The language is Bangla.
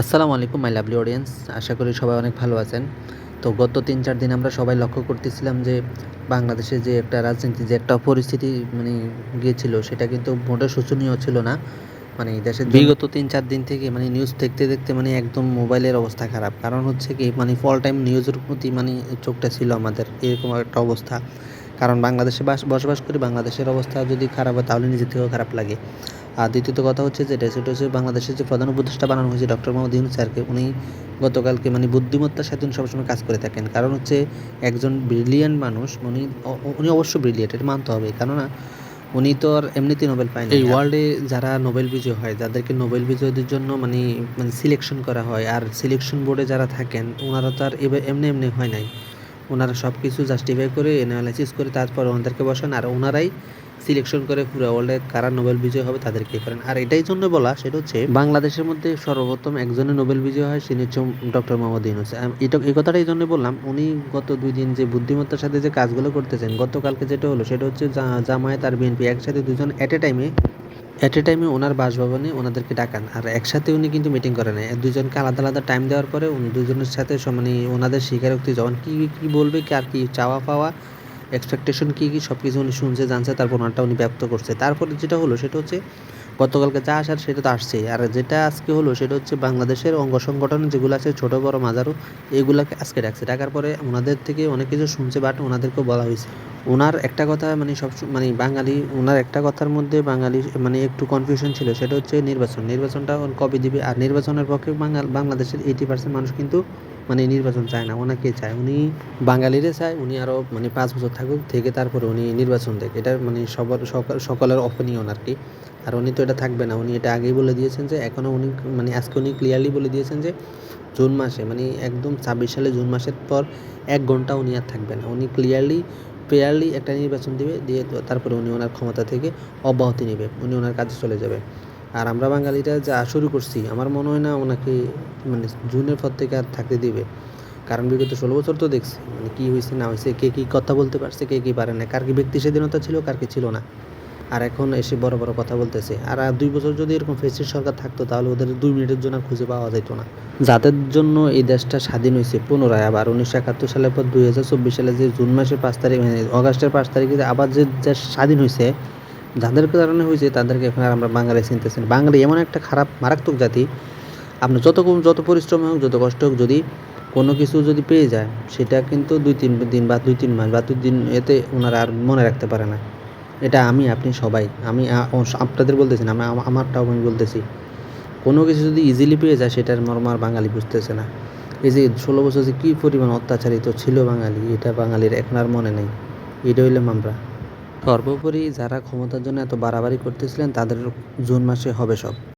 আসসালামু আলাইকুম মাই লাভলি অডিয়েন্স আশা করি সবাই অনেক ভালো আছেন। তো গত তিন চার দিন আমরা সবাই লক্ষ্য করতেছিলাম যে বাংলাদেশে যে একটা রাজনীতি, যে একটা পরিস্থিতি মানে গিয়েছিল, সেটা কিন্তু মোটেও শোচনীয় ছিল না। মানে দেশের বিগত তিন চার দিন থেকে মানে নিউজ দেখতে দেখতে মানে একদম মোবাইলের অবস্থা খারাপ। কারণ হচ্ছে কি মানে ফল টাইম নিউজের প্রতি মানে চোখটা ছিল আমাদের, এরকম একটা অবস্থা। কারণ বাংলাদেশে বাস, বসবাস করি, বাংলাদেশের অবস্থা যদি খারাপ হয়, তাহলে নিজে থেকেও খারাপ লাগে। আর দ্বিতীয়ত কথা হচ্ছে যেটা সেটা হচ্ছে বাংলাদেশের যে প্রধান উপদেষ্টা বানানো হয়েছে ডক্টর মোহাম্মদ ইউনুস স্যারকে, উনি গতকালকে মানে বুদ্ধিমত্তার সাথে উনি সবসময় কাজ করে থাকেন। কারণ হচ্ছে একজন ব্রিলিয়ান্ট মানুষ, উনি উনি অবশ্য ব্রিলিয়েন্ট, এটা মানতে হবে। কেননা উনি তো আর এমনিতেই নোবেল পায়নি। এই ওয়ার্ল্ডে যারা নোবেল বিজয় হয়, যাদেরকে নোবেল বিজয়ীদের জন্য মানে মানে সিলেকশন করা হয়, আর সিলেকশন বোর্ডে যারা থাকেন, ওনারা তো আর এমনি এমনি হয় নাই। ওনারা সব কিছু জাস্টিফাই করে অ্যানালাইসিস করে তারপর ওনাদেরকে বসান আর ওনারাই সিলেকশন করে পুরো ওয়ার্ল্ডে কারা নোবেল বিজয় হবে তাদেরকে করেন? আর এটাই জন্য বলা সেটা হচ্ছে বাংলাদেশের মধ্যে সর্বপ্রথম একজনের নোবেল বিজয় হয় তিনি হচ্ছে ডক্টর মোহাম্মদ ইউনুস। এটা, এই কথাটা এই জন্য বললাম, উনি গত দুই দিন যে বুদ্ধিমত্তার সাথে যে কাজগুলো করতেছেন, গতকালকে যেটা হলো সেটা হচ্ছে জামায়াত আর বিএনপি একসাথে দুজন অ্যাট এ টাইমে অ্যাট এ টাইমে ওনার বাসভবনে ওনাদেরকে ডাকান, আর একসাথে উনি কিন্তু মিটিং করে নেয় দুজনকে আলাদা আলাদা টাইম দেওয়ার পরে উনি দুজনের সাথে মানে ওনাদের স্বীকারোক্তি যখন কী কী বলবে, কি আর কি চাওয়া পাওয়া এক্সপেকটেশন কী কী সব কিছু উনি শুনছে, জানছে, তারপর ওনারটা উনি ব্যক্ত করছে। তারপরে যেটা হলো সেটা হচ্ছে গতকালকে যা আসার সেটা তো আসছেই। আর যেটা আজকে হলো, সেটা হচ্ছে বাংলাদেশের অঙ্গ সংগঠন যেগুলো আছে, ছোটো, বড় মাজারও এগুলাকে আজকে ডাকছে। ডাকার পরে ওনাদের থেকে অনেক কিছু শুনছে বাট ওনাদেরকেও বলা হয়েছে। ওনার একটা কথা মানে সব মানে বাঙালি, ওনার একটা কথার মধ্যে বাঙালি মানে একটু কনফিউশন ছিল, সেটা হচ্ছে নির্বাচন। নির্বাচনটা কবে দিবে? আর নির্বাচনের পক্ষে বাংলাদেশের এইটি পার্সেন্ট মানুষ কিন্তু মানে নির্বাচন চায় না, ওনাকে চায়। উনি বাঙালিরে চায়, উনি আরও মানে পাঁচ বছর থাকুক, থেকে তারপরে উনি নির্বাচন দেখ এটা মানে সবার, সকল, সকলের অপিনিয়ন আর কি। আর উনি তো এটা থাকবে না, উনি এটা আগেই বলে দিয়েছেন যে এখনও উনি মানে আজকে উনি ক্লিয়ারলি বলে দিয়েছেন যে, জুন মাসে মানে একদম ছাব্বিশ সালে জুন মাসের পর এক ঘণ্টা উনি আর থাকবে না। উনি ক্লিয়ারলি ফেয়ারলি একটা নির্বাচন দিবে, দিয়ে তারপরে উনি ওনার ক্ষমতা থেকে অব্যাহতি নেবে, উনি ওনার কাজে চলে যাবে। আর আমরা বাঙালিরা যা শুরু করছি, আমার মনে হয় না ওনাকে মানে জুনের পর থেকে আর থাকতে দিবে। কারণ বিগত ষোলো বছর তো দেখছি মানে কী হয়েছে না হয়েছে কে কী কথা বলতে পারছে, কে কী পারে না, কার কি ব্যক্তি স্বাধীনতা ছিল, কার কি ছিল না। আর এখন এসে বড় বড় কথা বলতেছে। আর দুই বছর যদি এরকম ফেসির সরকার থাকতো, তাহলে ওদের দুই মিনিটের জন্য খুঁজে পাওয়া যেত না। যাদের জন্য এই দেশটা স্বাধীন হয়েছে পুনরায় আবার উনিশশো একাত্তর সালের পর দুই হাজার চব্বিশ সালে যে জুন মাসের পাঁচ তারিখ মানে অগাস্টের পাঁচ তারিখে আবার যে দেশ স্বাধীন হয়েছে যাদের কারণে হয়েছে, তাদেরকে এখন আর আমরা বাঙালি চিনতেছি। বাঙালি এমন একটা খারাপ, মারাত্মক জাতি। আপনি যত যত পরিশ্রম হোক, যত কষ্ট হোক, যদি কোনো কিছু যদি পেয়ে যায়, সেটা কিন্তু দুই তিন দিন বা দুই তিন মাস বা দুই দিন এতে ওনারা আর মনে রাখতে পারে না। এটা আমি, আপনি সবাই, আমি আপনাদের বলতেছি না, আমি, আমারটাও আমি বলতেছি। কোনো কিছু যদি ইজিলি পেয়ে যায়, সেটার মর্ম আর বাঙালি বুঝতেছে না। এই যে ষোলো বছর যে কী পরিমাণ অত্যাচারিত ছিল বাঙালি, এটা বাঙালির এখন আর মনে নেই। এটা হইলাম আমরা। সর্বোপরি যারা ক্ষমতার জন্য এত বাড়াবাড়ি করতেছিলেন তাদের জুন মাসে হবে সব।